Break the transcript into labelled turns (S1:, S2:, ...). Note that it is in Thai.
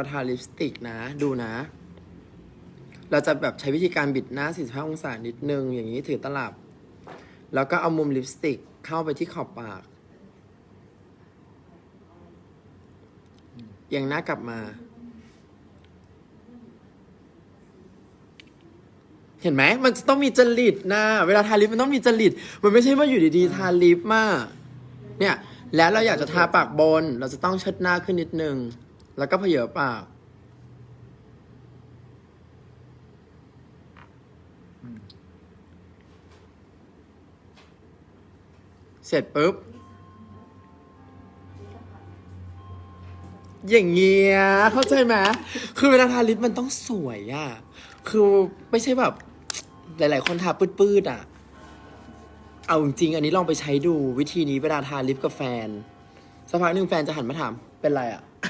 S1: เราทาลิปสติกนะ ดูนะ เราจะแบบใช้วิธีการบิดหน้า 45 องศานิดนึง อย่างนี้ถือตลับ แล้วก็เอามุมลิปสติกเข้าไปที่ขอบปาก อย่างหน้ากลับมา เห็นไหม มันต้องมีจริตนะ เวลาทาลิปมันต้องมีจริต มันไม่ใช่ว่าอยู่ดีๆ ทาลิปมาเนี่ย แล้วเราอยากจะทาปากบน เราจะต้องเชิดหน้าขึ้นนิดนึง แล้วก็เพเยอปากเสร็จปุ๊บ อย่างเงี้ยเข้าใจไหมคือเวลาทาลิปมันต้องสวยอะคือไม่ใช่แบบ หลาย ๆ คนทาปืดๆอะเอาจริง อันนี้ลองไปใช้ดูวิธีนี้เวลาทาลิปกับแฟนสักพักหนึ่งแฟนจะหันมาถาม เป็นไรอะ